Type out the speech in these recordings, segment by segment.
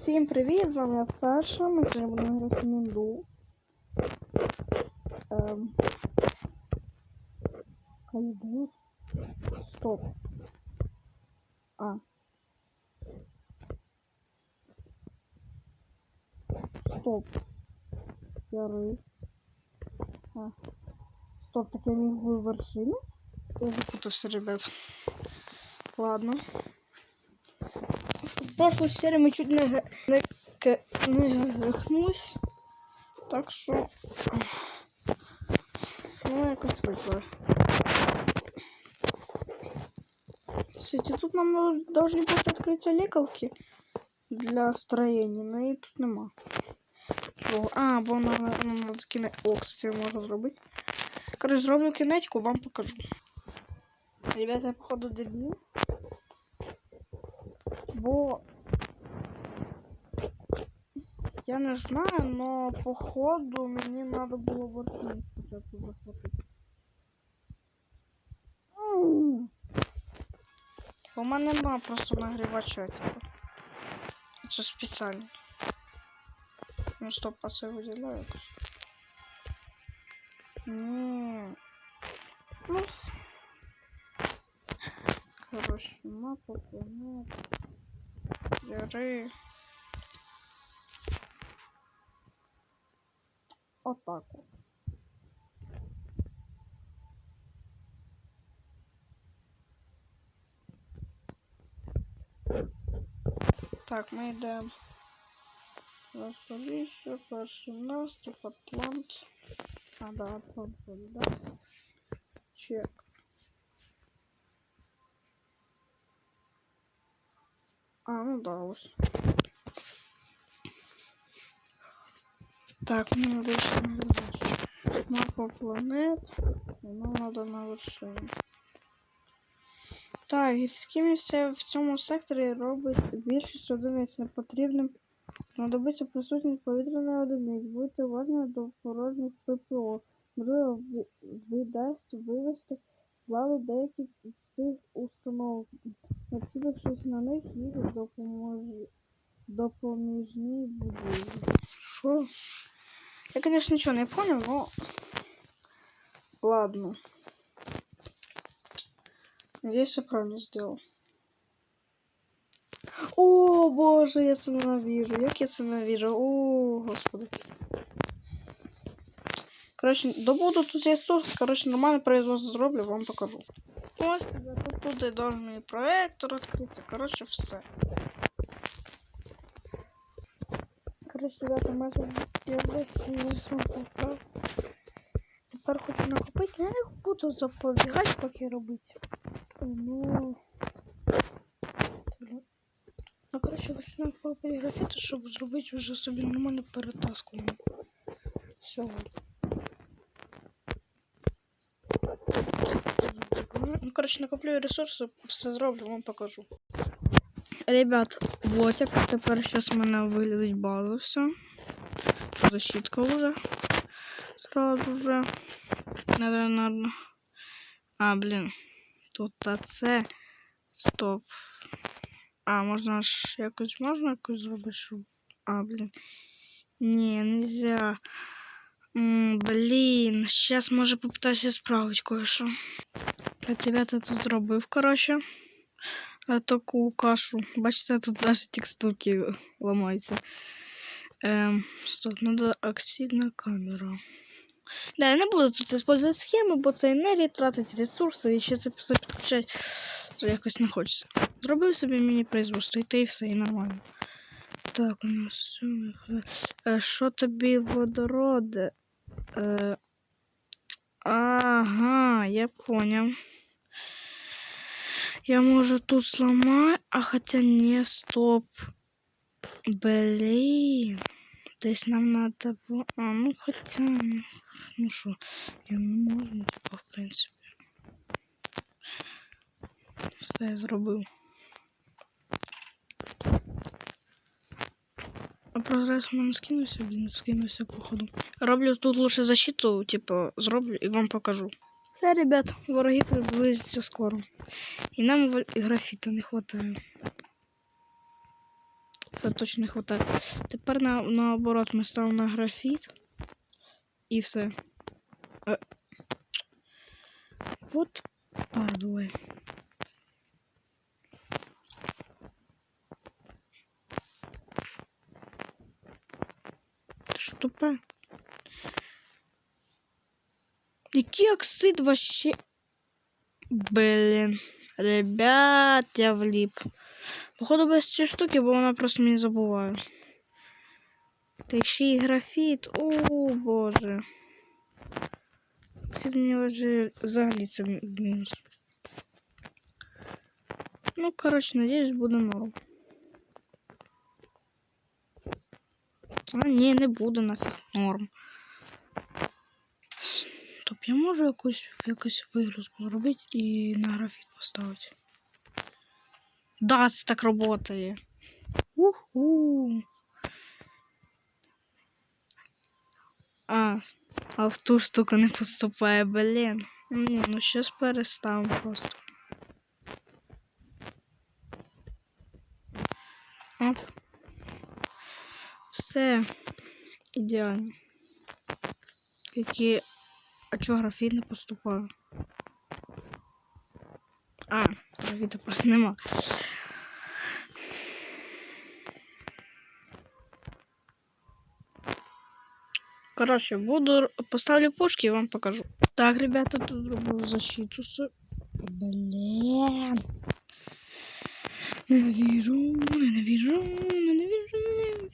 Всім привіт! З вами я Саша. Ми сьогодні будемо грати в Мінду. Ем... Кайдер. Стоп. А. Стоп. Яры. А. Стоп, так я не в вершину? Я запутался, ребят. Ладно. В прошлой серии мы чуть не, г- не, к- не гахнулись. Так що. Ну, якось вийшло. Кстати, тут нам ну, должны будут открыться лекалки для строения, но її тут нема. Бо- А, бо вона нам надо кіне... О, кстати, можна зробити. Короче, зроблю кінетику, вам покажу. Ребята, я походу дебіл. Бо я не знаю, но походу мені надо було верхню спочатку захватити. М. У мене нема просто нагрівача, типу. Це спеціально. Ну стоп, а це виділяю якось. Ні. Плюс. Короче, мапа, планета. Яри. Отак от. Так, ми йдемо. Розповіщо, перший наступ, Атлант. А, да, Атлант, да. Чек. А, ну да, ось. Так, мне надо на Мапа планет. Нам надо на вершину. Так, гірські місця в цьому секторі робить більшість одиниць непотрібним. Знадобиться присутність повітряної одиниць. Будьте уважні до порожніх ППО. Можливо, видасть вивести з ладу деякі з цих установ. Націлившись на них, їх допоможе допоміжні будівлі. Що? Я, конечно, ничего не понял, но... Ладно. Надеюсь, я правильно сделал. О, боже, я це ненавижу. Як я це ненавижу? О, господи. Короче, добуду тут ресурс. Короче, нормальный производство зроблю, вам покажу. Ось, тут туди должен і проектор відкрити. Короче, все. Короче, ребята, майже я весь поставив. Тепер хочу накопити. Я не буду запобігати, поки робити. Ну. Ну, коротше, хочу накопити графіти, щоб зробити вже собі нормальну перетаску. Все. Ну, коротше, накоплю ресурси, все зроблю, вам покажу. Ребят, вот як тепер зараз в мене виглядить база все. Защитка уже. Сразу же. Надо, надо. А, блін. Тут та це. Стоп. А, можна ж якось можна якось зробити, щоб. А, блін. Ні, нельзя. Блін, сейчас може попитаюся справити кое-що. Так, ребята, тут зробив, короче. е, Таку кашу. Бачите, тут навіть текстурки ламаються. Ем, стоп, надо оксидна камера. Да, я не буду тут использовать схеми, бо це енергія тратить ресурси і ще це все підключати якось не хочеться. Зробив собі міні-производство, і те і все, і нормально. Так, у нас. Е, Що тобі водороди? Е, ага, я понял. Я можу тут сломать, а хотя не, стоп. Блин. То есть нам надо было... А, ну хотя... ну, что, я не типа, в принципі. Все я зробив. А в мене скинувся, блін, скинувся походу. Роблю тут лучше защиту, типу, зроблю і вам покажу. Все, ребят, вороги приблизяться скоро. І нам графіта не хватає. Це точно не хватає. Тепер на, наоборот ми ставимо на графіт. І все. Е. Вот падли. Ж тупе. Який оксид вообще. Блін. Ребят, я влип. Походу без цієї штуки, бо вона просто мені забуває. Та ще й графіт. О, боже. Оксид мені вже взагалі в мінус. Ну, коротше, надіюсь, буде норм. А, ні, не буде нафіг норм. Топ, я можу якусь, якусь вигрузку зробити і на графіт поставити. Да, це так работає. Уху. А, а в ту штуку не поступає, блін. Ні, ну щас переставимо просто. Оп. Все. Ідеально. Які. А чого графіт не поступає? А, графіта просто нема. Короче, буду поставлю пушки и вам покажу. Так, ребята, тут зробив защиту с... Блин. Ненавижу, ненавижу, ненавижу,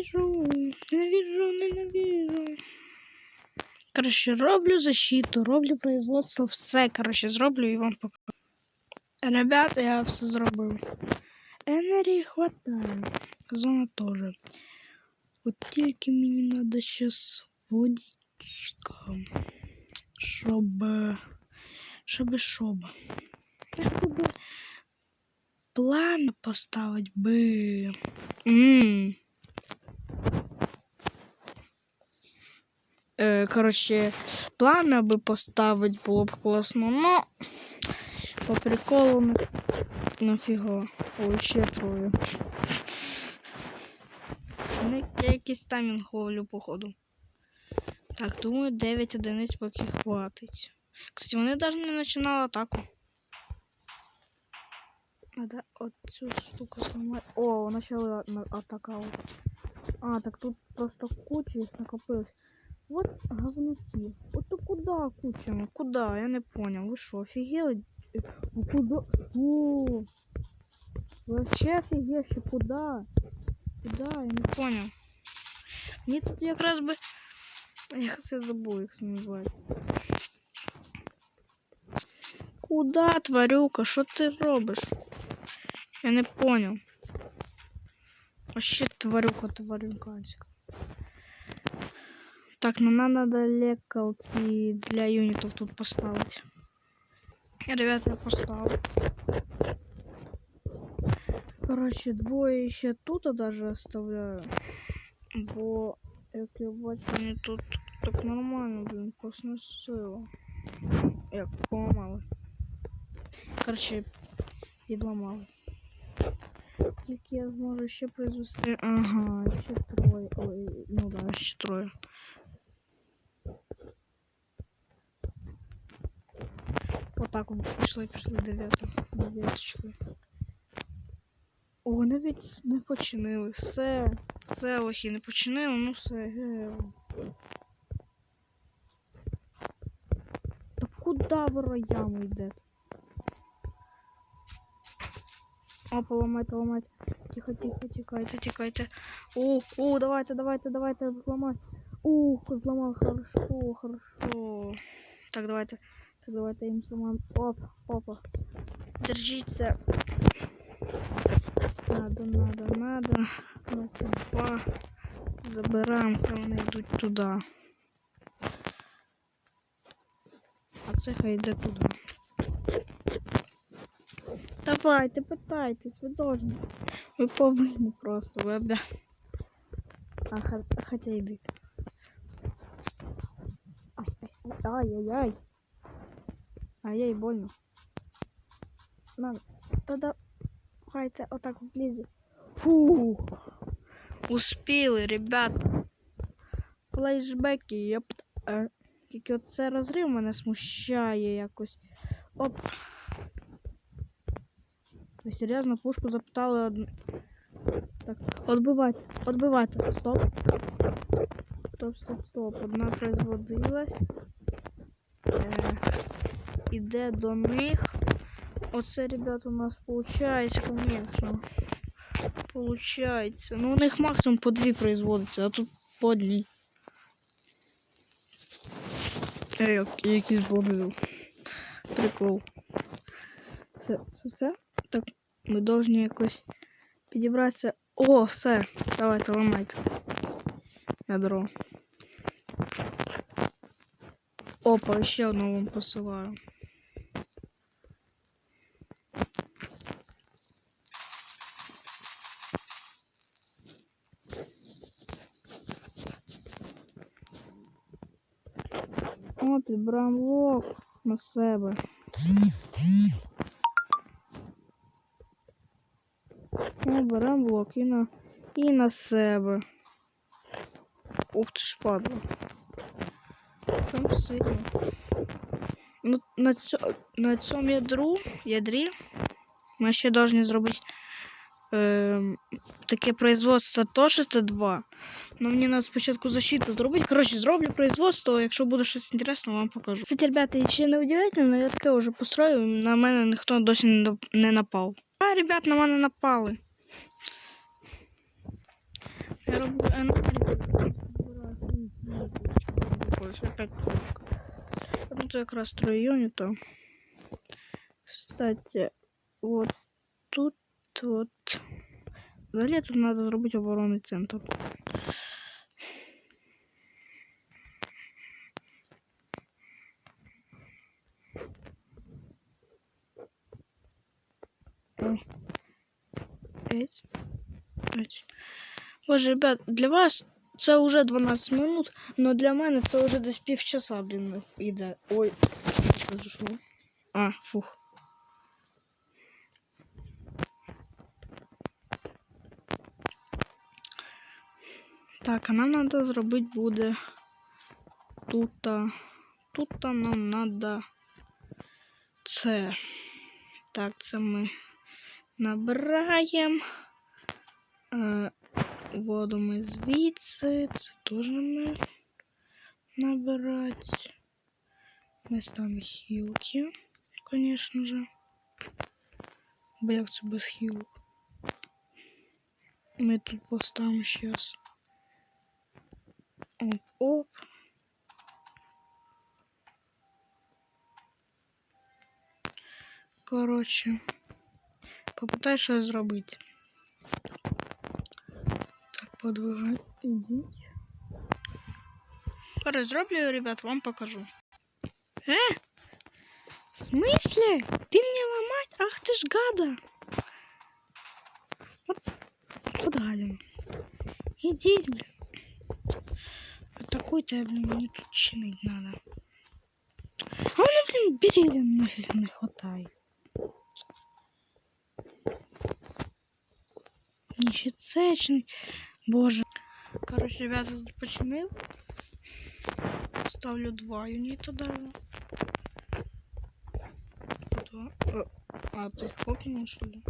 ненавижу, ненавижу, ненавижу. Короче, роблю защиту, роблю производство, все, короче, зроблю і вам покажу. Ребята, я все зробив. Енергії хватає. Зона теж. От тільки мені треба щас водичка. Щоб. Щоб щоб. Я хотів би пламя поставити би. Ммм. Коротше, пламя би поставити було б класно, но по приколу на- нафіга. Ой, ще троє. Ну, Я якийсь таймінг ловлю, походу. Так, думаю, 9 одиниць поки хватить. Кстати, вони навіть не починали атаку. Надо от цю штуку сломати. О, почали на- атаковать. А, так тут просто куча їх накопилось. Вот говнюки. Вот то куда кучами? Куда? Я не понял. Вы что, офигели? Э, Ну куда? Что? Вы вообще офигевши? Куда? Куда? Я не понял. Мені тут якраз би... Я це забув, як це називається. Куда, тварюка? Що ти робиш? Я не понял. Вообще тварюка, тварюканська. Так, ну нам надо лекалки для юнитов тут поставить. Ребята, я поставил. Короче, двое еще тут даже оставляю. Бо, як я бачу, вони тут так нормально, блин, посносило. Як поламали. Короче, відламали. Тільки я зможу ще произвести. Ага, ще троє. Ой, ну да, ще троє. Отак вот пішли, пішли дев'яту. Дев'яточкою. О, навіть не починили. Все. Все, лохи не починили, ну все. Та куди ви роями йдете? О, поламайте, ламайте. Тихо, тихо, тікайте, тікайте. О, о, давайте, давайте, давайте, зламай. Ух, зламав, хорошо, хорошо. Так, давайте. Давайте їм зламаємо. Оп, опа. Держіться. Надо, надо, надо. На ці два. Забираємо, хай вони йдуть туди. А це хай йде туди. Давайте, питайтесь, ви должны. Ви повинні просто, ви обя... А, хотя йди. Ай, ай, ай, Ай-яй-яй. Больно. Надо. Тогда давайте отак вблизу. Фух. Успіли, ребят. Флешбеки, єпт. Тільки оце розрив мене смущає якось. Оп. Ви серйозно пушку запитали одну. Так, отбивайте, отбивайте. Стоп. Стоп, стоп, стоп. Одна производилась. Е, іде до них. Оце, ребят, у нас получается, конечно. Получается. Ну, у них максимум по дві производиться, а тут по одній. Ей, як- якийсь бонзил. Прикол. Все, все, все. Так, ми должні якось підібратися. О, все. Давайте, ламайте. Ядро. Опа, ще одну вам посилаю. О, підбираємо лок на себе. О, беремо блок і на, і на себе. Ух ти ж падла. Там сильно. Ну, на, цьо, на цьому ядру, ядрі ми ще повинні зробити е, таке производство теж Т2. Ну, мені треба спочатку защиту зробити. Коротше, зроблю производство, якщо буде щось інтересне, вам покажу. Кстати, ребята, ще не удивительно, я таке вже построю, на мене ніхто досі не, доп- не напав. А, ребят, на мене напали. Я роблю аналіз. Ось, опять кнопка. Ну, це якраз 3 юніта. Кстати, вот тут вот. Взагалі тут треба зробити оборонний центр. Ой. Еть. Еть. Боже, ребят, для вас це вже 12 минут, але для мене це вже десь півчаса, блін, іде. Ой, що зайшло? А, фух. Так, а нам треба зробити буде тут. Тут нам треба це. Так, це ми набираємо. Е, воду ми звідси. Це теж ми набирати. Ми ставимо хілки, звісно же. Бо як це без хілок? Ми тут поставимо зараз. Оп-оп. Коротше, попитай щось зробити. Так, подвигай. Зараз зроблю, ребят, вам покажу. Э? В смысле? Ты мне ломать? Ах ты ж гада. Вот, вот гадин. Идите, блин. Атакуйте, блин, мне тут чинить надо. А вони, блин, берега нафиг не хватает. Нищецечний. Боже. Короче, ребята, тут починив. Ставлю два юнита даже. Два. Э, А, ты их хопнул, что ли?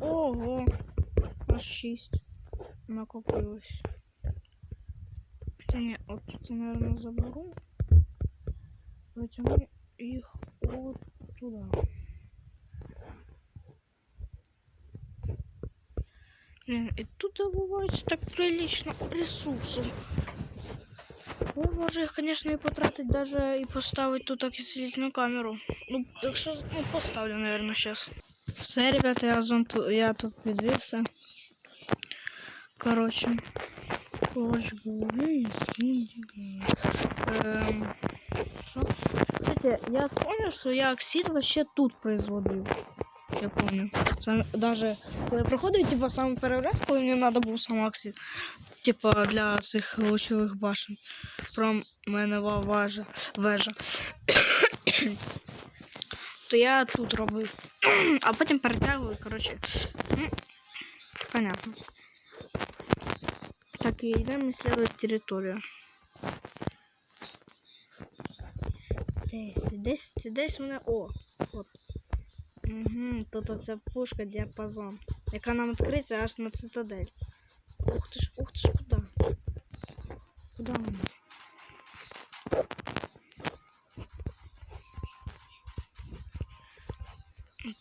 Ого! Аж шість накопилось. Хотя не, вот тут я, наверное, заберу. Вытяну их вот туда. Блин, и тут добывается так прилично ресурсов. Ну, може їх, конечно, і потратить даже і поставити тут окислительну камеру. Ну, якщо ну, поставлю, наверное, сейчас. Все, ребята, я, зон, я тут підвівся. Короче. Короче, говорю, Ем, що? Кстати, я помню, що я оксид вообще тут производив. Я помню. Сам, даже коли проходив, типа, перший раз, коли мені треба був сам оксид. Типа для цих лучових башен. Про мене вежа. вежа. То я тут робив. А потім перетягую, коротше. Понятно. Так, и идем исследовать территорию. Десь, десь, десь мене. О! От. Угу, тут оця пушка діапазон, яка нам відкриється аж на цитадель. Ух ти ж, ух ти ж, куди? Куди вона?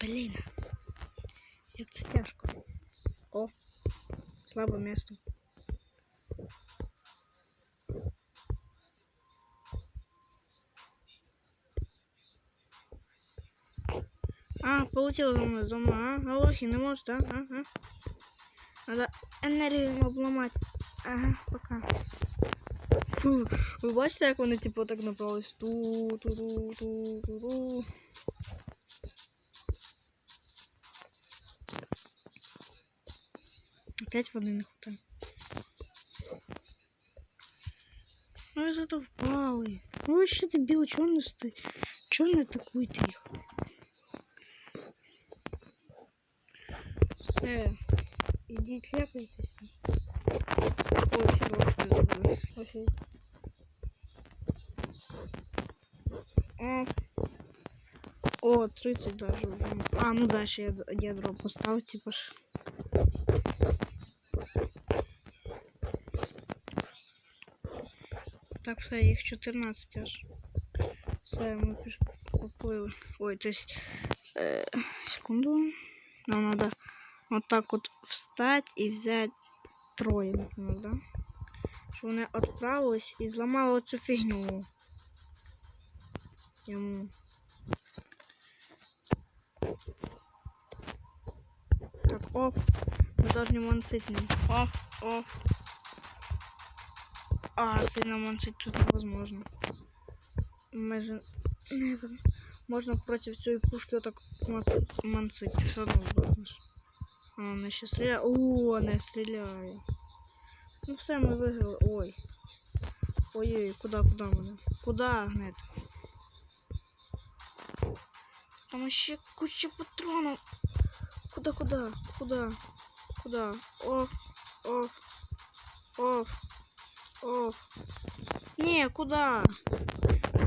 Блін. Як це тяжко. О, слабе місто. А, полетела за мной, за мной, а? Алохи, не может, а? а? а? Надо енергію йому обламати. Ага, пока. Фу, ви бачите, як вони типу так направились? Ту, ту, ту, ту, ту, ту. Опять воды не хватает. Ну и зато впали. Ну вообще дебил, чё он не стоит? Чё он атакует их? Все. Ідіть ляпайтеся. Ой, чувак, забув. Офігеть. О. О, 30 даже. уже. А, ну дальше я ядро поставил, типа ж. Так, все, їх 14 аж. Все, ми піш... поплили. Ой, то есть... Э, секунду. Нам надо вот так вот встать и взять трое, например, да? Щоб вони відправились і зламали оцю фігню. Йому. Так, оп. Мы должны манцить ним. Оп, оп. А, сильно манцить тут невозможно. Майже невозможно. Можно против цієї пушки отак ман- манцить. Все одно здохнеш. А, вона ще стріляє. О, не стріляє. Ну все, ми виграли. Ой. Ой-ой, куди, куди мене? Куди, гнет? Там ще куча патронів. Куда, куда, куда, куда? О, о, о, о. Не, куда?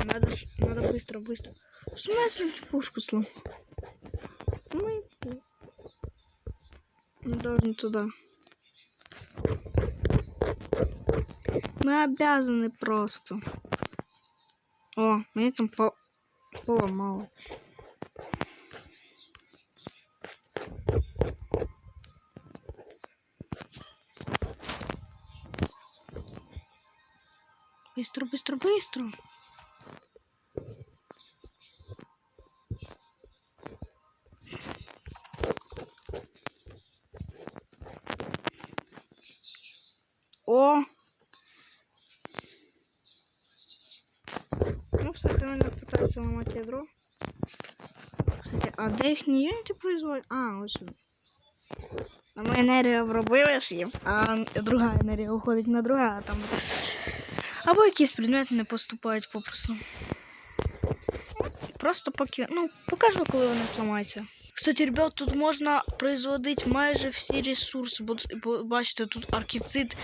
Надо, ж- надо быстро, быстро. В смысле пушку сломал? В смысле? Мы должны туда. Мы обязаны просто. О, мне там по поломало. Быстро, быстро, быстро. Ну, все, реально пытаются ломать ядро. Кстати, а де їх не юніти производять? А, ось. А ми енергію обробили всім, а друга енергія уходить на друга, а там. Або якісь предмети не поступають попросту. Просто поки. Ну, покажу, коли вони зламаються. Кстати, ребят, тут можна производити майже всі ресурси. Бо, бачите, тут аркіцит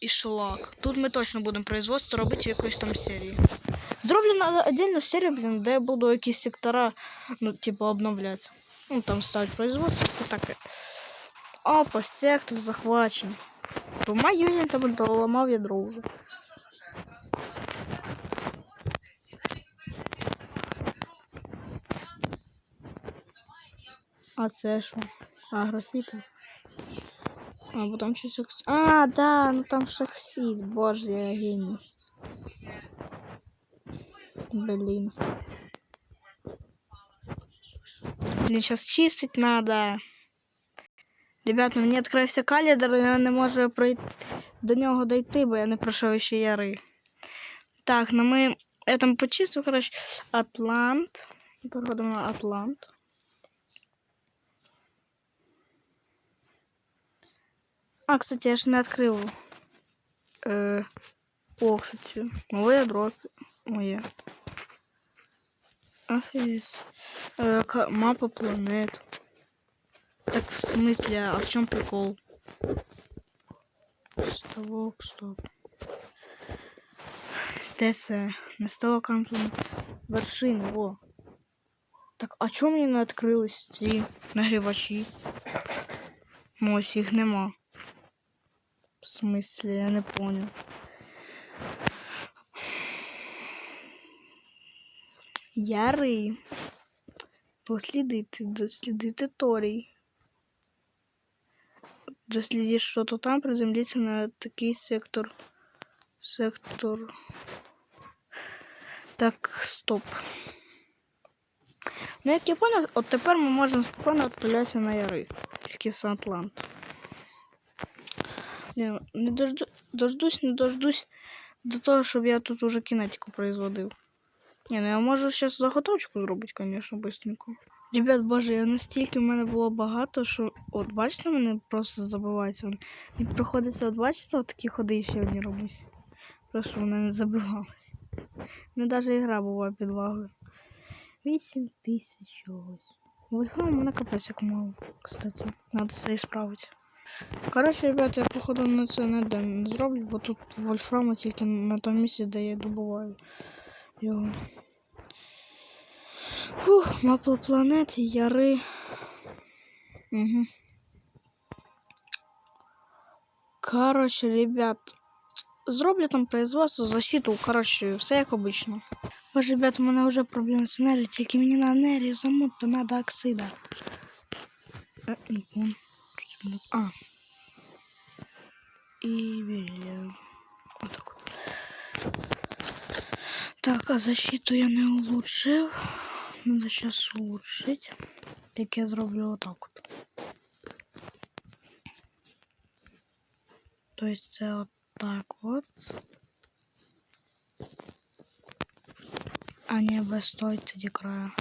і шлак. Тут ми точно будемо производство робити в якоїсь там серії. Зроблю на отдельну серію, блін, де я буду якісь сектора, ну, типу, обновляти. Ну, там ставить производство, все таке. Опа, сектор захвачен. Двома юнітами доламав ядро вже. А це що? А, графіти. А, бо там окс... А, да, ну там шоксид. Боже, я геній. Блин. Блин, сейчас чистить надо. Ребят, ну мені відкрився калідр, я не можу пройти до нього дойти, бо я не пройшов ще яри. Так, ну ми я там почистив, коротше, Атлант. Переходимо на Атлант. А, кстати, я ж не відкрив. Е, о, кстати, нове ядро моє. Офігеть. Е, ка- мапа планет. Так в смысле, а в чем прикол? Ставок, стоп. Де це? Не ставок, а во. Так, а чому мені не відкрились ці нагрівачі? Ось їх нема. В смислі, я не понял. Ярий. Дослідити, дослідити Торій. Дослідиш, що то там, приземліться на такий сектор. Сектор. Так, стоп. Ну, як я понял, от тепер ми можемо спокійно відправлятися на яри. Тільки з Не, не дожду, дождусь, не дождусь до того, щоб я тут уже кинетику производив. Не, ну я можу зараз заготовочку зробити, звісно, быстренько. Ребят, боже, я настільки в мене було багато, що от бачите, мене просто забивається. Мені приходиться, от бачите, от такі ходи ще одні робити. Просто вони не забивалися. Ну навіть ігра буває під лагою. 8 тисяч чогось. У мене капець як мало, кстати. Надо це ісправити. Коротше, ребята, я походу на це не зроблю, бо тут вольфрама тільки на тому місці, де я добуваю його. Фух, мапа планети, яри. Угу. Короче, ребят, зроблю там производство, защиту, короче, все як обично. Боже, ребят, у мене вже проблеми з енергією, тільки мені на енергію замутно надо оксида. Е, не помню. Що це було? А. І берем. Отак от. Так, а защиту я не улучшив. Надо сейчас улучшить. Так я зроблю отак от. То есть це отак от. А не без той тоді краю.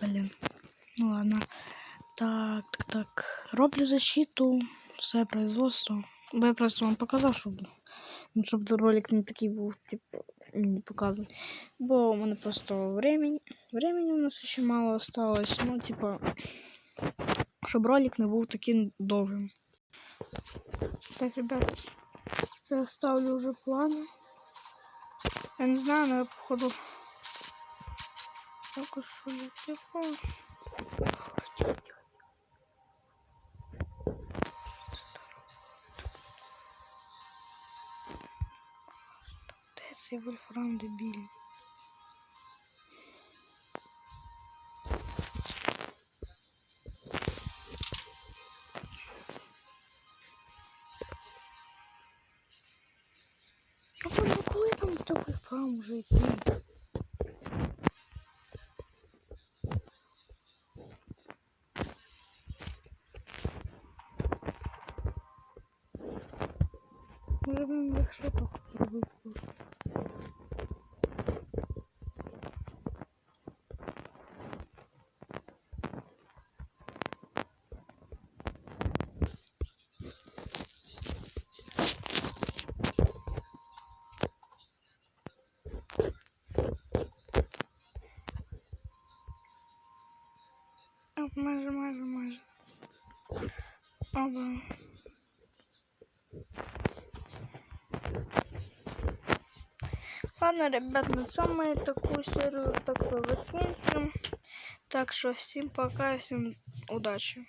Блін. Ну ладно. Так, так, так. Роблю защиту. Все производство. Бо я просто вам показав, щоб, ну, щоб ролик не такий був, типу, не показаний. Бо у мене просто времени, времени у нас ще мало осталось. Ну, типа, щоб ролик не був таким довгим. Так, ребят, це ставлю вже плани. Я не знаю, но я походу. Також що я цей вольфрам дебіль? Ну, ну там уже йти? Може, він якщо так зробити. А, майже, майже, майже. Оба. Ладно, ребят, на цьому я таку серію так закінчу. Так що всім пока, всім удачі.